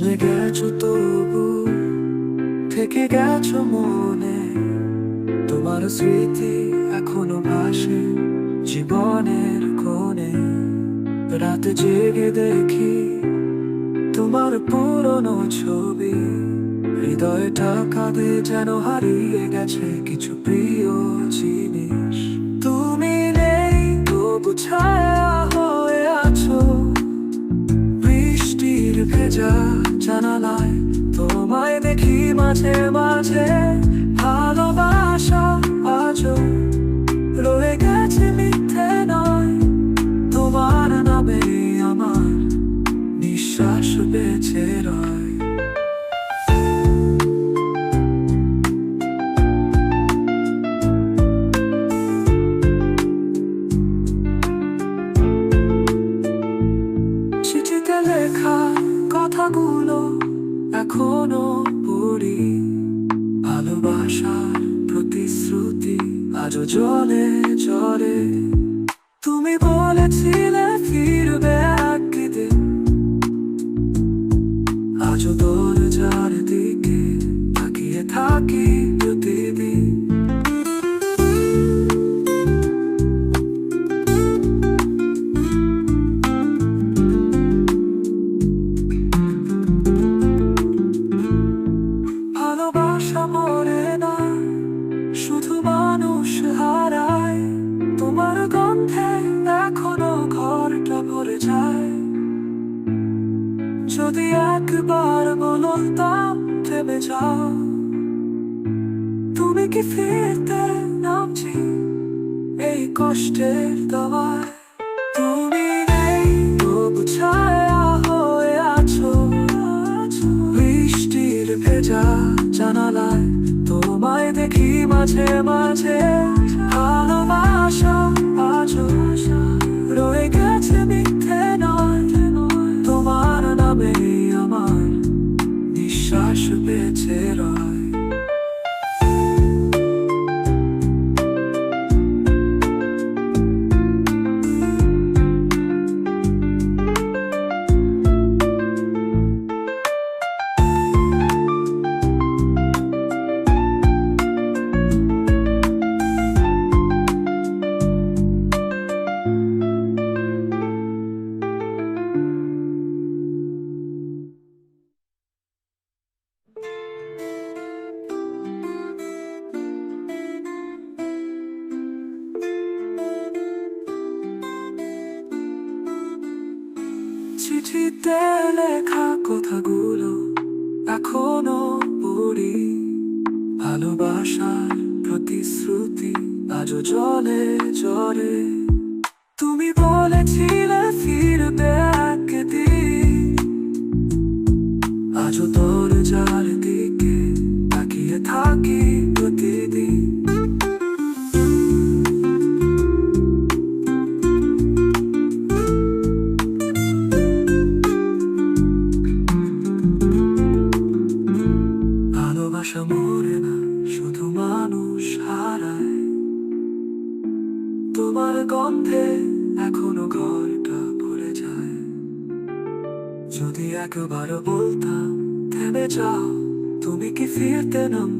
মনে গেছো তবু? থেকে গেছো মনে? তোমার স্মৃতি এখনও ভাসে জীবনের কোণে। রাতে জেগে দেখি তোমার পুরনো ছবি। হৃদয়টা কাঁদে যেন হারিয়ে গেছে কিছু প্রিয় জিনিস। তুমি নেই, তবু ছায়া হয়ে আছো। বৃষ্টির ভেজা জানালায়। তোমায় দেখি মাঝে মাঝে। ভালোবাসা আজও রয়ে গেছে মিথ্যে নয়। তোমার নামে আমার নিঃশ্বাস বেঁচে কথাগুলো এখনও পড়ি। ভালোবাসার প্রতিশ্রুতি আজও জলে জলে তুমি বলেছিলে ফিরবে একদিন। আজও দরজার দিকে তাকিয়ে থাকি। শুধু মানুষ হারায়। তোমার এখনও ভরে যায়। যদি একবার বলতাম থেমে যাও। তুমি কি ফিরতে নামছি এই কষ্টের দাওয়ায়? দেখি মাঝে মাঝে ভালোবাসা চিঠিতে লেখা কথাগুলো এখনও পড়ি। ভালোবাসার প্রতিশ্রুতি আজও জলে জলে তুমি বলেছিলে ফিরবে একদিন। আজও দরজার দিকে তাকিয়ে থাকি প্রতিদিন। গন্ধে এখনও ঘরটা ভরে যায়। যদি একবার বলতাম থেমে যাও তুমি কি ফিরতে নাম